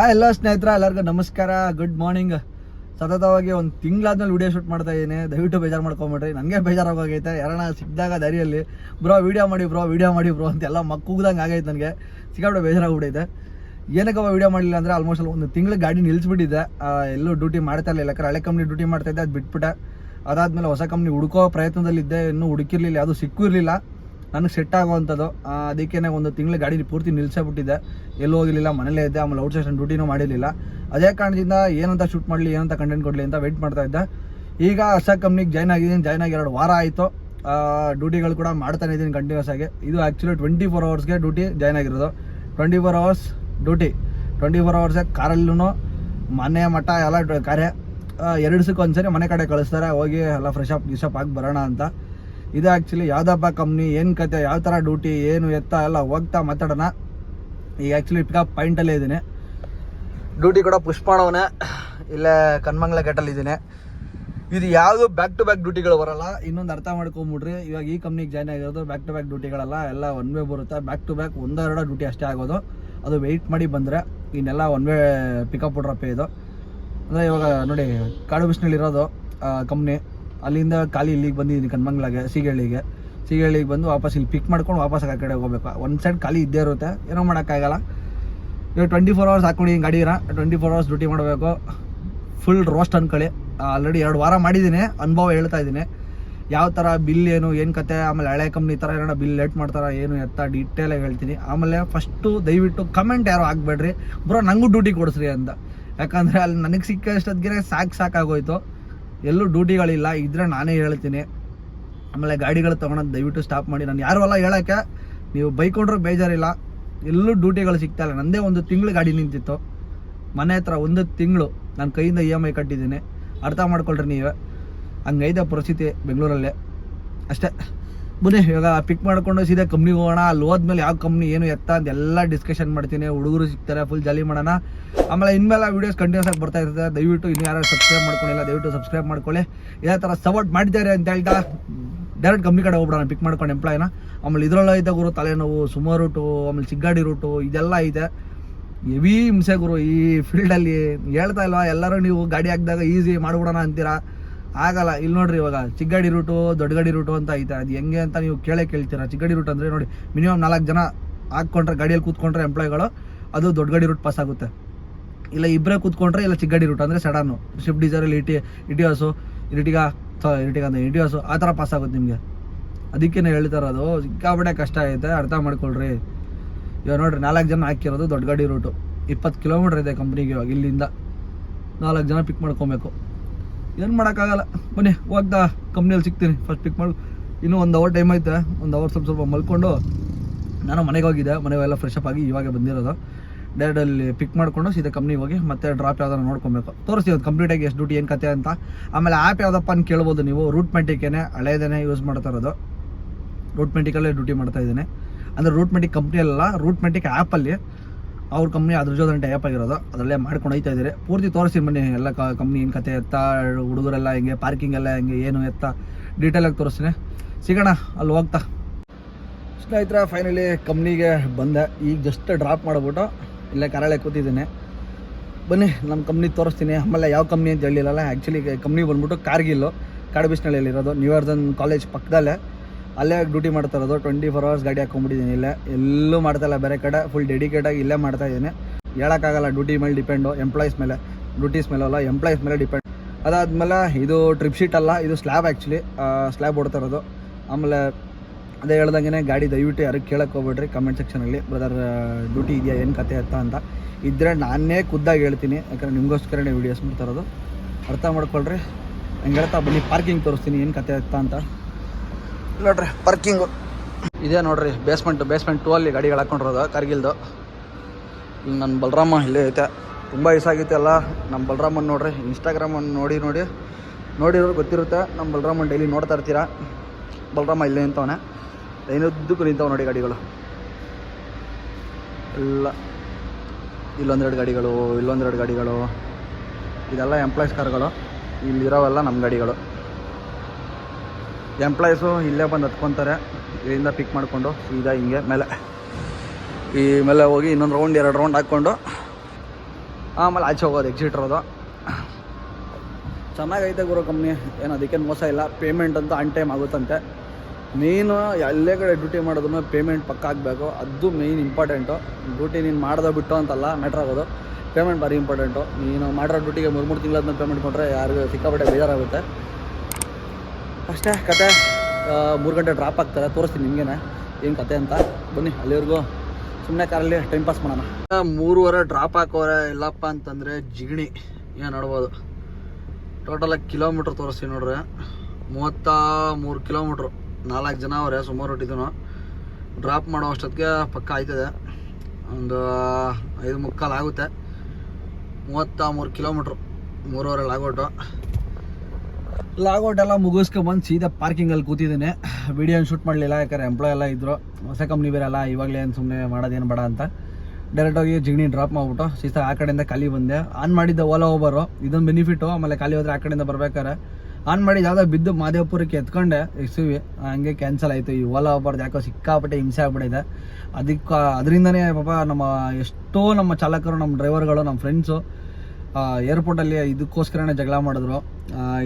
ಆ ಎಲ್ಲ ಸ್ನೇಹಿತರ, ಎಲ್ಲರಿಗೂ ನಮಸ್ಕಾರ. ಗುಡ್ ಮಾರ್ನಿಂಗ್ ಸತತವಾಗಿ ಒಂದು ತಿಂಗಳಾದ್ಮೇಲೆ ವಿಡಿಯೋ ಶೂಟ್ ಮಾಡ್ತಾ ಇದ್ದೀನಿ ದಯವಿಟ್ಟು ಬೇಜಾರು ಮಾಡ್ಕೊಂಬಿಡ್ರಿ. ನನಗೆ ಬೇಜಾರಾಗೋಗೈತೆ. ಯಾರನ್ನ ಸಿಕ್ಕಿದಾಗ ದಾರಿಯಲ್ಲಿ ಬ್ರೋ ವಿಡಿಯೋ ಮಾಡಿ, ಬ್ರೋ ವಿಡಿಯೋ ಮಾಡಿ, ಬ್ರೋ ಅಂತ ಅಂತೆಲ್ಲ ಮಕ್ಕೂಗ್ದಂಗೆ ಆಗೈತೆ ನನಗೆ. ಸಿಕ್ಕಾಬಿಟ್ಟು ಬೇಜಾರಾಗ್ಬಿಟ್ಟೈತೆ. ಏನಕ್ಕವ ವಿಡಿಯೋ ಮಾಡಲಿಲ್ಲ ಅಂದರೆ ಆಲ್ಮೋಸ್ಟ್ ಒಂದು ತಿಂಗಳು ಗಾಡಿ ನಿಲ್ಲಿಸ್ಬಿಟ್ಟಿದ್ದೆ ಎಲ್ಲೂ ಡ್ಯೂಟಿ ಮಾಡ್ತಾ ಇರಲಿಲ್ಲ. ಯಾಕಂದ್ರೆ ಹಳೆ ಕಂಪ್ನಿ ಡ್ಯೂಟಿ ಮಾಡ್ತಾ ಇದ್ದೆ, ಅದು ಬಿಟ್ಬಿಟ್ಟೆ. ಅದಾದಮೇಲೆ ಹೊಸ ಕಂಪ್ನಿ ಹುಡುಕೋ ಪ್ರಯತ್ನದಲ್ಲಿದ್ದೆ. ಇನ್ನೂ ಹುಡುಕಿರಲಿಲ್ಲ ಅದು ಸಿಕ್ಕೂ ಇರಲಿಲ್ಲ. ನನಗೆ ಸೆಟ್ ಆಗುವಂಥದ್ದು ಅದಕ್ಕೇ ಒಂದು ತಿಂಗಳು ಗಾಡಿ ಪೂರ್ತಿ ನಿಲ್ಸೇ ಬಿಟ್ಟಿದ್ದೆ ಎಲ್ಲೂ ಹೋಗಿರಲಿಲ್ಲ ಮನೇಲೇ ಇದ್ದೆ, ಆಮೇಲೆ ಔಟ್ ಸ್ಟೇಷನ್ ಡ್ಯೂಟಿನೂ ಮಾಡಿರಲಿಲ್ಲ. ಅದೇ ಕಾರಣದಿಂದ ಏನಂತ ಶೂಟ್ ಮಾಡಲಿ, ಏನಂತ ಕಂಟೆಂಟ್ ಕೊಡಲಿ ಅಂತ ವೆಯ್ಟ್ ಮಾಡ್ತಾ ಇದ್ದೆ. ಈಗ ಹೊಸ ಕಂಪ್ನಿಗೆ ಜಾಯ್ನ್ ಆಗಿದ್ದೀನಿ ಜಾಯ್ನ್ ಆಗಿ ಎರಡು ವಾರ ಆಯಿತು. ಡ್ಯೂಟಿಗಳು ಕೂಡ ಮಾಡ್ತಾನೆ ಇದ್ದೀನಿ ಕಂಟಿನ್ಯೂಸ್ ಆಗಿ. ಇದು ಆ್ಯಕ್ಚುಲಿ ಟ್ವೆಂಟಿ ಫೋರ್ ಅವರ್ಸ್ಗೆ ಡ್ಯೂಟಿ ಜಾಯ್ನ್ ಆಗಿರೋದು. Twenty four hours duty twenty four ಅವರ್ಸೇ ಕಾರಲ್ಲೂ ಮನೆ ಮಠ ಎಲ್ಲ ಕಾರ್ಯ. ಎರಡು ಒಂದ್ಸರಿ ಮನೆ ಕಡೆ ಕಳಿಸ್ತಾರೆ, ಹೋಗಿ ಎಲ್ಲ ಫ್ರೆಶ್ ಅಪ್ ಗಿಶಪ್ ಆಗಿ ಬರೋಣ ಅಂತ. ಇದು ಆ್ಯಕ್ಚುಲಿ ಯಾವುದಪ್ಪ ಕಂಪ್ನಿ ಏನು ಕತೆ, ಯಾವ ಥರ ಡ್ಯೂಟಿ ಏನು ಎತ್ತ, ಎಲ್ಲ ಹೋಗ್ತಾ ಮಾತಾಡೋಣ. ಈಗ ಆ್ಯಕ್ಚುಲಿ ಪಿಕಪ್ ಪಾಯಿಂಟಲ್ಲೇ ಇದ್ದೀನಿ. ಡ್ಯೂಟಿ ಕೂಡ ಪುಷ್ ಇಲ್ಲೇ ಕನ್ಮಂಗ್ಲ ಗೇಟಲ್ಲಿ ಇದ್ದೀನಿ. ಇದು ಯಾವುದು ಬ್ಯಾಕ್ ಟು ಬ್ಯಾಕ್ ಡ್ಯೂಟಿಗಳು ಬರಲ್ಲ. ಇನ್ನೊಂದು ಅರ್ಥ ಮಾಡ್ಕೊಂಬಿಡ್ರಿ. ಇವಾಗ ಈ ಕಂಪ್ನಿಗೆ ಜಾಯ್ನ್ ಆಗಿರೋದು ಬ್ಯಾಕ್ ಟು ಬ್ಯಾಕ್ ಡ್ಯೂಟಿಗಳಲ್ಲ ಎಲ್ಲ ಒನ್ ವೇ ಬರುತ್ತೆ. ಬ್ಯಾಕ್ ಟು ಬ್ಯಾಕ್ ಒಂದೆರಡು ಡ್ಯೂಟಿ ಅಷ್ಟೇ ಆಗೋದು. ಅದು ವೆಯ್ಟ್ ಮಾಡಿ ಬಂದರೆ ಇನ್ನೆಲ್ಲ ಒನ್ ವೇ ಪಿಕಪ್ ಕೊಡ್ರಪ್ಪ ಇದು. ಅಂದರೆ ಇವಾಗ ನೋಡಿ, ಕಾಡು ಬಿಸ್ನಲ್ಲಿ ಇರೋದು ಕಂಪ್ನಿ ಅಲ್ಲಿಂದ ಖಾಲಿ ಇಲ್ಲಿಗೆ ಬಂದಿದ್ದೀನಿ ಕಣ್ಮಂಗ್ಲಾಗೆ, ಸೀಗಳ್ಳಿಗೆ ಸೀಗಳ್ಳಿಗೆ ಬಂದು ವಾಪಸ್ ಇಲ್ಲಿ ಪಿಕ್ ಮಾಡ್ಕೊಂಡು ವಾಪಸ್ ಆ ಕಡೆ ಹೋಗ್ಬೇಕು. ಒಂದು ಸೈಡ್ ಖಾಲಿ ಇದ್ದೇ ಇರುತ್ತೆ. ಏನೋ ಮಾಡೋಕ್ಕಾಗಲ್ಲ ಇವಾಗ ಟ್ವೆಂಟಿ ಫೋರ್ ಅವರ್ಸ್ ಹಾಕೊಂಡಿದ್ದೀನಿ ಗಾಡಿನ ಟ್ವೆಂಟಿ ಫೋರ್ ಅವರ್ಸ್ ಡ್ಯೂಟಿ ಮಾಡಬೇಕು. ಫುಲ್ ರೋಸ್ಟ್ ಅನ್ಕೊಳ್ಳಿ. ಆಲ್ರೆಡಿ ಎರಡು ವಾರ ಮಾಡಿದ್ದೀನಿ ಅನುಭವ ಹೇಳ್ತಾ ಇದ್ದೀನಿ ಯಾವ ಥರ ಬಿಲ್ ಏನು ಏನು ಕತೆ, ಆಮೇಲೆ ಹಳೆ ಕಂಪ್ನಿ ಥರ ಏನೋ ಬಿಲ್ ಲೇಟ್ ಮಾಡ್ತಾರೆ, ಏನು ಎತ್ತ ಡೀಟೇಲಾಗಿ ಹೇಳ್ತೀನಿ. ಆಮೇಲೆ ಫಸ್ಟು ದಯವಿಟ್ಟು ಕಮೆಂಟ್ ಯಾರು ಹಾಕ್ಬೇಡ್ರಿ. ಬ್ರೋ ನನಗೂ ಡ್ಯೂಟಿ ಕೊಡಿಸ್ರಿ ಅಂತ. ಯಾಕಂದರೆ ಅಲ್ಲಿ ನನಗೆ ಸಿಕ್ಕಷ್ಟೊತ್ತಿಗೆ ಸಾಕು ಸಾಕಾಗೋಯ್ತು. ಎಲ್ಲೂ ಡ್ಯೂಟಿಗಳಿಲ್ಲ, ಇದ್ರೆ ನಾನೇ ಹೇಳ್ತೀನಿ. ಆಮೇಲೆ ಗಾಡಿಗಳು ತೊಗೊಳೋದು ದಯವಿಟ್ಟು ಸ್ಟಾಪ್ ಮಾಡಿ. ನಾನು ಯಾರು ಅಲ್ಲ ಹೇಳೋಕ್ಕೆ, ನೀವು ಬೈಕೊಂಡ್ರೂ ಬೇಜಾರಿಲ್ಲ. ಎಲ್ಲೂ ಡ್ಯೂಟಿಗಳು ಸಿಗ್ತಾ ಇಲ್ಲ. ನಂದೇ ಒಂದು ತಿಂಗಳು ಗಾಡಿ ನಿಂತಿತ್ತು. ಮನೆ ಹತ್ರ ಒಂದು ತಿಂಗಳು ನಾನು ಕೈಯಿಂದ ಇ ಎಂ ಐ ಕಟ್ಟಿದ್ದೀನಿ. ಅರ್ಥ ಮಾಡ್ಕೊಳ್ರಿ ನೀವೇ. ಹಂಗೈತೆ ಪರಿಸ್ಥಿತಿ ಬೆಂಗಳೂರಲ್ಲೇ. ಅಷ್ಟೇ. ಬನ್ನಿ ಇವಾಗ ಪಿಕ್ ಮಾಡ್ಕೊಂಡು ಸೀದಾ ಕಂಪ್ನಿಗೆ ಹೋಗೋಣ. ಅಲ್ಲಿ ಹೋದ್ಮೇಲೆ ಯಾವ ಕಂಪ್ನಿ ಏನು ಎತ್ತ ಅಂತ ಎಲ್ಲ ಡಿಸ್ಕಷನ್ ಮಾಡ್ತೀನಿ. ಹುಡುಗರು ಸಿಗ್ತಾರೆ ಫುಲ್ ಜಾಲಿ ಮಾಡೋಣ. ಆಮೇಲೆ ಇನ್ಮೇಲೆ ವೀಡಿಯೋಸ್ ಕಂಟಿನ್ಯೂಸ್ ಆಗಿ ಬರ್ತಾ ಇರ್ತದೆ. ದಯವಿಟ್ಟು ಇನ್ನು ಯಾರು ಸಬ್ಸ್ಕ್ರೈಬ್ ಮಾಡ್ಕೊಂಡಿಲ್ಲ, ದಯವಿಟ್ಟು ಸಬ್ಸ್ಕ್ರೈಬ್ ಮಾಡ್ಕೊಳ್ಳಿ. ಇದೇ ಥರ ಸಪೋರ್ಟ್ ಮಾಡಿದ್ದಾರೆ ಅಂತ ಹೇಳ್ತಾ ಡೈರೆಕ್ಟ್ ಕಂಪ್ನಿ ಕಡೆ ಹೋಗ್ಬಿಡೋಣ ಪಿಕ್ ಮಾಡ್ಕೊಂಡು ಎಂಪ್ಲಾಯ್ನ ಆಮೇಲೆ ಇದರಲ್ಲ ಐತೆ ಗುರು, ತಲೆನೋವು ಸುಮಾರು ರೂಟು, ಆಮೇಲೆ ಚಿಗ್ಗಾಡಿ ರೂಟು, ಇದೆಲ್ಲ ಐತೆ. ಹೆವಿ ಹಿಂಸೆ ಗುರು, ಈ ಫೀಲ್ಡಲ್ಲಿ ಹೇಳ್ತಾ ಇಲ್ವಾ, ಎಲ್ಲರೂ ನೀವು ಗಾಡಿ ಹಾಕಿದಾಗ ಈಸಿ ಮಾಡಿಬಿಡೋಣ ಅಂತೀರಾ? ಆಗಲ್ಲ. ಇಲ್ಲಿ ನೋಡ್ರಿ ಇವಾಗ ಚಿಗ್ಗಡಿ ರೂಟು ದೊಡ್ಡಗಡಿ ರೂಟು ಅಂತ ಐತೆ. ಅದು ಹೆಂಗೆ ಅಂತ ನೀವು ಕೇಳೇ ಕೇಳ್ತೀರಾ. ಚಿಗ್ಗಡಿ ರೂಟ್ ಅಂದರೆ ನೋಡಿ ಮಿನಿಮಮ್ ನಾಲ್ಕು ಜನ ಹಾಕ್ಕೊಂಡ್ರೆ, ಗಾಡಿಯಲ್ಲಿ ಕೂತ್ಕೊಂಡ್ರೆ ಎಂಪ್ಲಾಯ್ಗಳು ಅದು ದೊಡ್ಡಗಡಿ ರೂಟ್ ಪಾಸ್ ಆಗುತ್ತೆ. ಇಲ್ಲ ಇಬ್ಬರೇ ಕೂತ್ಕೊಂಡ್ರೆ, ಇಲ್ಲ ಚಿಗ್ಗಡಿ ರೂಟ್ ಅಂದರೆ ಸಡನ್ನು ಶಿಫ್ಟ್ ಡಿಸೈರಲ್ಲಿ ಇಟಿ ಇಟಿಯೋಸು ಇರಿಟಿಗ ಇರಿಟಿಗ ಅಂತ ಇಟಿಯೋಸು ಆ ಥರ ಪಾಸ್ ಆಗುತ್ತೆ ನಿಮಗೆ. ಅದಕ್ಕೇ ಹೇಳ್ತಾ ಇರೋದು, ಸಿಕ್ಕಾಪಟ್ಟೆ ಕಷ್ಟ ಐತೆ, ಅರ್ಥ ಮಾಡ್ಕೊಳ್ರಿ. ಇವಾಗ ನೋಡ್ರಿ, ನಾಲ್ಕು ಜನ ಹಾಕಿರೋದು ದೊಡ್ಡ ಗಾಡಿ ರೂಟು ಇಪ್ಪತ್ತು ಕಿಲೋಮೀಟ್ರ್ ಇದೆ ಕಂಪ್ನಿಗೆ ಇವಾಗ ಇಲ್ಲಿಂದ. ನಾಲ್ಕು ಜನ ಪಿಕ್ ಮಾಡ್ಕೊಬೇಕು. ಏನು ಮಾಡೋಕ್ಕಾಗಲ್ಲ. ಬನ್ನಿ, ಹೋಗ್ತಾ ಕಂಪ್ನಿಯಲ್ಲಿ ಸಿಗ್ತೀನಿ. ಫಸ್ಟ್ ಪಿಕ್ ಮಾಡಿ. ಇನ್ನೂ ಒಂದು ಅವರ್ ಟೈಮ್ ಐತೆ ಒಂದು ಅವರ್ ಸ್ವಲ್ಪ ಸ್ವಲ್ಪ ಮಲ್ಕೊಂಡು ನಾನು ಮನೆಗೆ ಹೋಗಿದ್ದೆ. ಮನೆ ಎಲ್ಲ ಫ್ರೆಶ್ ಅಪ್ ಆಗಿ ಇವಾಗ ಬಂದಿರೋದು. ಡೈರೆಕ್ಟ್ ಅಲ್ಲಿ ಪಿಕ್ ಮಾಡಿಕೊಂಡು ಸೀದಾ ಕಂಪ್ನಿಗೆ ಹೋಗಿ ಮತ್ತೆ ಡ್ರಾಪ್ ಯಾವ್ದಾರು ನೋಡ್ಕೊಬೇಕು. ತೋರಿಸ್ತೀವಿ ಅದು ಕಂಪ್ಲೀಟಾಗಿ ಎಷ್ಟು ಡ್ಯೂಟಿ ಏನು ಕತೆ ಅಂತ. ಆಮೇಲೆ ಆ್ಯಪ್ ಯಾವುದಪ್ಪ ಅಂತ ಕೇಳ್ಬೋದು ನೀವು. ರೂಟ್ ಮೆಂಟಿಕೇನೆ ಹಳೇದೇನೆ ಯೂಸ್ ಮಾಡ್ತಾ ಇರೋದು. ರೂಟ್ ಮೆಂಟಿಕಲ್ಲೇ ಡ್ಯೂಟಿ ಮಾಡ್ತಾ ಇದ್ದೀನಿ. ಅಂದರೆ ರೂಟ್ ಮೆಂಟಿಕ್ ಕಂಪ್ನಿಯಲ್ಲ ರೂಟ್ ಮೆಂಟಿಕ್ ಆ್ಯಪಲ್ಲಿ ಅವ್ರ ಕಂಪ್ನಿ ಅದ್ರ ಜೊತೆ ಟೈಪ್ ಆಗಿರೋದು. ಅದರಲ್ಲೇ ಮಾಡ್ಕೊಂಡು ಹೋಯ್ತಾ ಇದ್ದಾರೆ. ಪೂರ್ತಿ ತೋರಿಸಿ ಬನ್ನಿ, ಎಲ್ಲ ಕಂಪ್ನಿ ಏನು ಕತೆ ಎತ್ತ, ಹುಡುಗರೆಲ್ಲ ಹೆಂಗೆ ಪಾರ್ಕಿಂಗ್ ಎಲ್ಲ ಹೆಂಗೆ, ಏನು ಎತ್ತ ಡೀಟೇಲಾಗಿ ತೋರಿಸ್ತೀನಿ. ಸಿಗೋಣ, ಅಲ್ಲಿ ಹೋಗ್ತಾ. ಸ್ನೇಹಿತರ ಫೈನಲಿ ಕಂಪ್ನಿಗೆ ಬಂದೆ. ಈಗ ಜಸ್ಟ್ ಡ್ರಾಪ್ ಮಾಡಿಬಿಟ್ಟು ಇಲ್ಲೇ ಕರಾಳೆ ಕೂತಿದ್ದೀನಿ. ಬನ್ನಿ ನಮ್ಮ ಕಂಪ್ನಿ ತೋರಿಸ್ತೀನಿ. ಆಮೇಲೆ ಯಾವ ಕಂಪ್ನಿ ಅಂತ ಹೇಳಿಲ್ಲಲ್ಲ ಆ್ಯಕ್ಚುಲಿ ಕಂಪ್ನಿ ಬಂದ್ಬಿಟ್ಟು ಕಾರ್ಗಿಲ್ಲು ಕಾಡುಬಿಸ್ನಳ್ಳಿರೋದು ನ್ಯೂಯರ್ದನ್ ಕಾಲೇಜ್ ಪಕ್ಕದಲ್ಲೇ. ಅಲ್ಲೇ ಡ್ಯೂಟಿ ಮಾಡ್ತಾ ಇರೋದು? ಟ್ವೆಂಟಿ ಫೋರ್ ಅವರ್ಸ್ ಗಾಡಿ ಹಾಕೊಂಡ್ಬಿಟ್ಟಿದ್ದೀನಿ ಇಲ್ಲೇ. ಎಲ್ಲೂ ಮಾಡ್ತಾಯಿಲ್ಲ ಬೇರೆ ಕಡೆ ಫುಲ್ ಡೆಡಿಕೇಟಾಗಿ ಇಲ್ಲೇ ಮಾಡ್ತಾ ಇದ್ದೀನಿ ಹೇಳೋಕ್ಕಾಗಲ್ಲ ಡ್ಯೂಟಿ ಮೇಲೆ ಡಿಪೆಂಡು ಎಂಪ್ಲಾಯೀಸ್ ಮೇಲೆ. ಡ್ಯೂಟೀಸ್ ಮೇಲೆ ಅಲ್ಲ ಎಂಪ್ಲಾಯೀಸ್ ಮೇಲೆ ಡಿಪೆಂಡ್ ಅದಾದಮೇಲೆ ಇದು ಟ್ರಿಪ್ ಶೀಟ್ ಅಲ್ಲ, ಇದು ಸ್ಲ್ಯಾಬ್ ಆ್ಯಕ್ಚುಲಿ ಸ್ಲ್ಯಾಬ್ ಇರೋದು. ಆಮೇಲೆ ಅದೇ ಹೇಳ್ದಂಗೆ ಗಾಡಿ ದಯವಿಟ್ಟು ಯಾರಿಗೆ ಕೇಳಕ್ಕೆ ಹೋಗ್ಬೇಡ್ರಿ ಕಮೆಂಟ್ ಸೆಕ್ಷನಲ್ಲಿ ಬ್ರದರ್ ಡ್ಯೂಟಿ ಇದೆಯಾ, ಏನು ಕತೆ ಅಂತ ಅಂತ. ಇದ್ದರೆ ನಾನೇ ಖುದ್ದಾಗಿ ಹೇಳ್ತೀನಿ, ಯಾಕಂದ್ರೆ ನಿಮಗೋಸ್ಕರನೇ ವೀಡಿಯೋಸ್ ಮಾಡ್ತಾ ಇರೋದು. ಅರ್ಥ ಮಾಡ್ಕೊಳ್ರಿ. ಹಂಗೆ ಹೇಳ್ತಾ ಬನ್ನಿ ಪಾರ್ಕಿಂಗ್ ತೋರಿಸ್ತೀನಿ, ಏನು ಕತೆ ಅಂತ ಅಂತ. ನೋಡ್ರಿ ಪಾರ್ಕಿಂಗು ಇದೇ ನೋಡ್ರಿ ಬೇಸ್ಮೆಂಟ್ ಬೇಸ್ಮೆಂಟ್ ಟೂ ಅಲ್ಲಿ ಗಾಡಿಗಳು ಹಾಕೊಂಡಿರೋದು, ಕಾರ್ಗಿಲ್ದು. ಇಲ್ಲಿ ನನ್ನ ಬಲರಾಮ ಇಲ್ಲೇ ಐತೆ. ತುಂಬ ಅಲ್ಲ ನಮ್ಮ ಬಲರಾಮನ್ ನೋಡ್ರಿ ಇನ್ಸ್ಟಾಗ್ರಾಮನ್ನು ನೋಡಿ ನೋಡಿ. ನೋಡಿರೋರು ಗೊತ್ತಿರುತ್ತೆ ನಮ್ಮ ಬಲರಾಮನ್ ಡೈಲಿ ನೋಡ್ತಾ ಇರ್ತೀರಾ. ಬಲರಾಮ ಇಲ್ಲೇ ನಿಂತವನೆ. ಲೈನುದ್ದಕ್ಕೂ ನಿಂತವ ನೋಡಿ ಗಾಡಿಗಳು. ಎಲ್ಲ. ಇಲ್ಲೊಂದೆರಡು ಗಾಡಿಗಳು ಇಲ್ಲೊಂದೆರಡು ಗಾಡಿಗಳು. ಇದೆಲ್ಲ ಎಂಪ್ಲಾಯ್ಸ್ ಕಾರ್ಗಳು. ಇಲ್ಲಿರೋವೆಲ್ಲ ನಮ್ಮ ಗಾಡಿಗಳು. ಎಂಪ್ಲಾಯೀಸು ಇಲ್ಲೇ ಬಂದು ಹತ್ಕೊತಾರೆ. ಇಲ್ಲಿಂದ ಪಿಕ್ ಮಾಡಿಕೊಂಡು ಸೀದಾ ಹಿಂಗೆ ಮೇಲೆ. ಈ ಮೇಲೆ ಹೋಗಿ ಇನ್ನೊಂದು ರೌಂಡ್ ಎರಡು ರೌಂಡ್ ಹಾಕ್ಕೊಂಡು ಆಮೇಲೆ ಆಚೆ ಹೋಗೋದು ಎಕ್ಸಿಟ್ ಇರೋದು. ಚೆನ್ನಾಗೈತೆ ಗುರು ಕಂಪ್ನಿ ಏನು ಅದಕ್ಕೇನು ಮೋಸ ಇಲ್ಲ. ಪೇಮೆಂಟ್ ಅಂತೂ ಆನ್ ಟೈಮ್ ಆಗುತ್ತಂತೆ. ಮೇಯ್ನು ಎಲ್ಲೇ ಕಡೆ ಡ್ಯೂಟಿ ಮಾಡೋದನ್ನು ಪೇಮೆಂಟ್ ಪಕ್ಕ ಆಗಬೇಕು ಅದು ಮೇಯ್ನ್ ಇಂಪಾರ್ಟೆಂಟು ಡ್ಯೂಟಿ ನೀನು ಮಾಡ್ದೋ ಬಿಟ್ಟು ಅಂತಲ್ಲ ಮ್ಯಾಟ್ರ್ ಆಗೋದು. ಪೇಮೆಂಟ್ ಭಾರಿ ಇಂಪಾರ್ಟೆಂಟು ನೀನು ಮಾಡಿರೋ ಡ್ಯೂಟಿಗೆ ಮೂರು ಮೂರು ತಿಂಗಳಾದ್ಮೇಲೆ ಪೇಮೆಂಟ್ ಕೊಟ್ಟರೆ ಯಾರಿಗೂ ಸಿಕ್ಕಾಪಟ್ಟೆ ಬೇಜಾರಾಗುತ್ತೆ. ಅಷ್ಟೇ, ಕತೆ ಮೂರು ಗಂಟೆ ಡ್ರಾಪ್ ಆಗ್ತಾರೆ ತೋರಿಸ್ತೀನಿ ನಿಮಗೇನೆ, ಏನು ಕತೆ ಅಂತ. ಬನ್ನಿ, ಅಲ್ಲಿವರೆಗೂ ಸುಮ್ಮನೆ ಕಾರಲ್ಲಿ ಟೈಮ್ ಪಾಸ್ ಮಾಡೋಣ. ಮೂರುವರೆ ಡ್ರಾಪ್ ಹಾಕೋರೆ, ಇಲ್ಲಪ್ಪ ಅಂತಂದರೆ ಜಿಗಣಿ, ಏನು ನೋಡ್ಬೋದು. ಟೋಟಲಾಗಿ ಕಿಲೋಮೀಟ್ರ್ ತೋರಿಸ್ತೀನಿ ನೋಡ್ರಿ. ಮೂವತ್ತ ಮೂರು ಕಿಲೋಮೀಟ್ರ್ ನಾಲ್ಕು ಜನ ಅವರೇ, ಸುಮಾರು ಹೊಟ್ಟಿದ್ದು ಡ್ರಾಪ್ ಮಾಡೋ ಅಷ್ಟೊತ್ತಿಗೆ ಪಕ್ಕ ಆಯ್ತದೆ. ಒಂದು ಐದು ಮುಕ್ಕಾಲು ಆಗುತ್ತೆ. ಮೂವತ್ತ ಮೂರು ಕಿಲೋಮೀಟ್ರ್ ಮೂರುವರೆ ಲಾಗೋಟು ಲಾಗೌಟ್ ಎಲ್ಲ ಮುಗಿಸ್ಕೊಂಬಂದು ಸೀದಾ ಪಾರ್ಕಿಂಗಲ್ಲಿ ಕೂತಿದ್ದೀನಿ. ವಿಡಿಯೋ ಶೂಟ್ ಮಾಡಲಿಲ್ಲ, ಯಾಕಂದ್ರೆ ಎಂಪ್ಲಾಯ್ ಎಲ್ಲ ಇದ್ದರು ಹೊಸ ಕಂಪ್ನಿ ಬೇರೆಲ್ಲ ಇವಾಗಲೇ ಏನು ಸುಮ್ಮನೆ ಮಾಡೋದೇನು ಬೇಡ ಅಂತ. ಡೈರೆಕ್ಟಾಗಿ ಜಿಗಣಿ ಡ್ರಾಪ್ ಮಾಡ್ಬಿಟ್ಟು ಸೀದಾ ಆ ಕಡೆಯಿಂದ ಖಾಲಿ ಬಂದೆ. ಆನ್ ಮಾಡಿದ್ದೆ ಓಲಾ ಓಬರು ಇದೊಂದು ಬೆನಿಫಿಟ್ಟು ಆಮೇಲೆ ಖಾಲಿ ಹೋದ್ರೆ ಆ ಕಡೆಯಿಂದ ಬರ್ಬೇಕಾರೆ ಆನ್ ಮಾಡಿ ಯಾವುದೋ ಬಿದ್ದು ಮಾದೇವಪುರಕ್ಕೆ ಎತ್ಕೊಂಡೆ ಎಕ್ಸ್ ವಿ ಹಂಗೆ ಕ್ಯಾನ್ಸಲ್ ಆಯಿತು. ಈ ಓಲಾ ಓಬರ್ದು ಯಾಕೋ ಸಿಕ್ಕಾಪಟ್ಟೆ ಹಿಂಸೆ ಆಗ್ಬಿಟ್ಟಿದೆ. ಅದಕ್ಕೆ ಅದರಿಂದನೇ ಪಾಪ ನಮ್ಮ ಎಷ್ಟೋ ನಮ್ಮ ಚಾಲಕರು, ನಮ್ಮ ಡ್ರೈವರ್ಗಳು ನಮ್ಮ ಫ್ರೆಂಡ್ಸು ಏರ್ಪೋರ್ಟಲ್ಲಿ ಇದಕ್ಕೋಸ್ಕರನೇ ಜಗಳ ಮಾಡಿದ್ರು.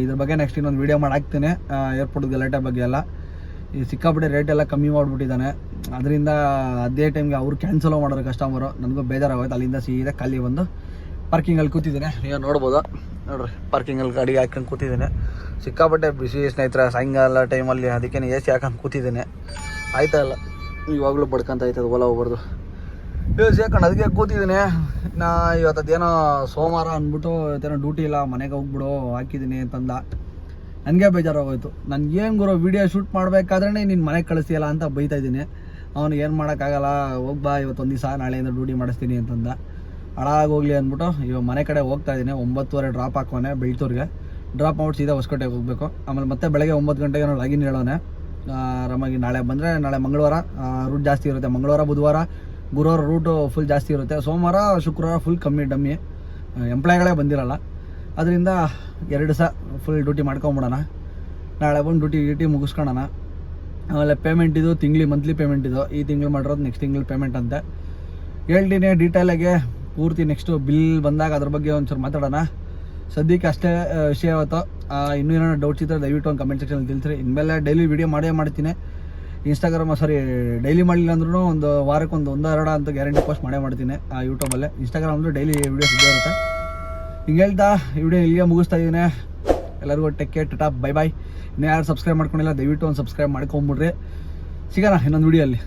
ಇದ್ರ ಬಗ್ಗೆ ನೆಕ್ಸ್ಟ್ ಇನ್ನೊಂದು ವೀಡಿಯೋ ಮಾಡಿ ಹಾಕ್ತೇನೆ ಏರ್ಪೋರ್ಟ್ ಗಲಾಟೆ ಬಗ್ಗೆ ಎಲ್ಲ. ಈ ಸಿಕ್ಕಾಪಟ್ಟೆ ರೇಟ್ ಎಲ್ಲ ಕಮ್ಮಿ ಮಾಡಿಬಿಟ್ಟಿದ್ದಾನೆ. ಅದರಿಂದ ಅದೇ ಟೈಮ್ಗೆ ಅವ್ರು ಕ್ಯಾನ್ಸಲ್ ಮಾಡೋರು ಕಸ್ಟಮರು ನನಗೂ ಬೇಜಾರಾಗೋಯ್ತು. ಅಲ್ಲಿಂದ ಸೀದಾ ಖಾಲಿ ಬಂದು ಪಾರ್ಕಿಂಗಲ್ಲಿ ಕೂತಿದ್ದೀನಿ. ನೀವು ನೋಡ್ಬೋದು? ನೋಡ್ರಿ ಪಾರ್ಕಿಂಗಲ್ಲಿ ಗಾಡಿ ಹಾಕೊಂಡು ಕೂತಿದ್ದೀನಿ. ಸಿಕ್ಕಾಪಟ್ಟೆ ಬಿಸಿ ಸ್ನೇಹಿತರ, ಸಾಯಂಕಾಲ ಟೈಮಲ್ಲಿ ಅದಕ್ಕೆ ಎ ಸಿ ಹಾಕೊಂಡು ಕೂತಿದ್ದೇನೆ. ಆಯ್ತಾ ಇಲ್ಲ ಇವಾಗಲೂ ಬಡ್ಕೊಂತ ಆಯ್ತದ, ಓಲಾ ಹೋಗ್ಬಾರ್ದು. ಎ ಸಿ ಅದಕ್ಕೆ ಕೂತಿದ್ದೀನಿ. ನಾ ಇವತ್ತದೇನೋ ಸೋಮವಾರ ಅಂದ್ಬಿಟ್ಟು ಇವತ್ತೇನೋ ಡ್ಯೂಟಿ ಇಲ್ಲ ಮನೆಗೆ ಹೋಗ್ಬಿಡು ಹಾಕಿದ್ದೀನಿ ಅಂತಂದ. ನನಗೆ ಬೇಜಾರಾಗೋಯ್ತು. ನನಗೇನು ಗುರು ವೀಡಿಯೋ ಶೂಟ್ ಮಾಡಬೇಕಾದ್ರೆ ನಿನ್ನ ಮನೆಗೆ ಕಳಿಸ್ತೀಯಲ್ಲ ಅಂತ ಬೈತಾ ಇದ್ದೀನಿ. ಅವನು ಏನು ಮಾಡೋಕ್ಕಾಗಲ್ಲ ಹೋಗ್ಬಾ ಇವತ್ತೊಂದು ದಿವಸ ನಾಳೆಯಿಂದ ಡ್ಯೂಟಿ ಮಾಡಿಸ್ತೀನಿ ಅಂತಂದ. ಹಾಳಾಗೋಗ್ಲಿ ಅಂದ್ಬಿಟ್ಟು ಇವಾಗ ಮನೆ ಕಡೆ ಹೋಗ್ತಾ ಇದ್ದೀನಿ. ಒಂಬತ್ತುವರೆ ಡ್ರಾಪ್ ಹಾಕೋನೆ ಬೆಳ್ತೂರಿಗೆ. ಡ್ರಾಪ್ ಔಟ್ ಸೀದಾ ಹೊಸಕೋಟೆಗೆ ಹೋಗಬೇಕು. ಆಮೇಲೆ ಮತ್ತೆ ಬೆಳಗ್ಗೆ ಒಂಬತ್ತು ಗಂಟೆಗೆ ನಾವು ಲಾಗಿನ್ ಹೇಳೋನೆ. ಆ, ಆರಾಮಾಗಿ ನಾಳೆ ಬಂದರೆ ನಾಳೆ ಮಂಗಳವಾರ ರೂಟ್ ಜಾಸ್ತಿ ಇರುತ್ತೆ. ಮಂಗಳವಾರ ಬುಧವಾರ ಗುರುವಾರ ರೂಟು ಫುಲ್ ಜಾಸ್ತಿ ಇರುತ್ತೆ. ಸೋಮವಾರ, ಶುಕ್ರವಾರ ಫುಲ್ ಕಮ್ಮಿ, ಡಮ್ಮಿ. ಎಂಪ್ಲಾಯ್ಗಳೇ ಬಂದಿರಲ್ಲ. ಅದರಿಂದ ಎರಡು ಸಹ ಫುಲ್ ಡ್ಯೂಟಿ ಮಾಡ್ಕೊಂಬಿಡೋಣ. ನಾಳೆ ಬಂದು ಡ್ಯೂಟಿ ಡ್ಯೂಟಿ ಮುಗಿಸ್ಕೊಳ್ಳೋಣ ಆಮೇಲೆ ಪೇಮೆಂಟ್ ಇದು ತಿಂಗ್ಳಿ ಮಂತ್ಲಿ ಪೇಮೆಂಟ್ ಇದು. ಈ ತಿಂಗಳು ಮಾಡಿರೋದು ನೆಕ್ಸ್ಟ್ ತಿಂಗಳು ಪೇಮೆಂಟ್ ಅಂತೆ. ಹೇಳ್ತೀನಿ ಡೀಟೇಲಾಗೆ ಪೂರ್ತಿ ನೆಕ್ಸ್ಟು ಬಿಲ್ ಬಂದಾಗ ಅದ್ರ ಬಗ್ಗೆ ಒಂಚೂರು ಮಾತಾಡೋಣ. ಸದ್ಯಕ್ಕೆ ಅಷ್ಟೇ ವಿಷಯ ಇವತ್ತು. ಇನ್ನೂ ಏನೋ ಡೌಟ್ಸ್ ಇದ್ದರೆ ದಯವಿಟ್ಟು ಒಂದು ಕಮೆಂಟ್ ಸೆಕ್ಷನಲ್ಲಿ ತಿಳಿಸ್ರಿ. ಇನ್ಮೇಲೆ ಡೈಲಿ ವೀಡಿಯೋ ಮಾಡೇ ಮಾಡ್ತೀನಿ. ಇನ್ಸ್ಟಾಗ್ರಾಮ್ ಸಾರಿ ಡೈಲಿ ಮಾಡಲಿಲ್ಲ ಅಂದ್ರೂ ಒಂದು ವಾರಕ್ಕೆ ಒಂದು ಒಂದಾರಡ ಎರಡು ಅಂತ ಗ್ಯಾರಂಟಿ ಪೋಸ್ಟ್ ಮಾಡೇ ಮಾಡ್ತೀನಿ ಆ ಯೂಟ್ಯೂಬಲ್ಲೇ ಇನ್ಸ್ಟಾಗ್ರಾಮ್ ಅಂದರೆ ಡೈಲಿ ವೀಡಿಯೋಸ್ ಇದ್ದೇ ಇರುತ್ತೆ. ಹಿಂಗೆ ಹೇಳ್ತಾ ವೀಡಿಯೋ ವಿಡಿಯೋ ಇಲ್ಲಿಗೆ ಮುಗಿಸ್ತಾ ಇದ್ದೀನಿ. ಎಲ್ಲರಿಗೂ ಟೆಕ್ ಕೇರ್ ಟಾಪ್ ಬೈ ಬಾಯ್ ಇನ್ನೂ ಯಾರು ಸಬ್ಸ್ಕ್ರೈಬ್ ಮಾಡ್ಕೊಂಡಿಲ್ಲ, ದಯವಿಟ್ಟು ಒಂದು ಸಬ್ಸ್ಕ್ರೈಬ್ ಮಾಡ್ಕೊಂಬಿಡ್ರಿ. ಸಿಗೋಣ ಇನ್ನೊಂದು ವಿಡಿಯೋಲ್ಲಿ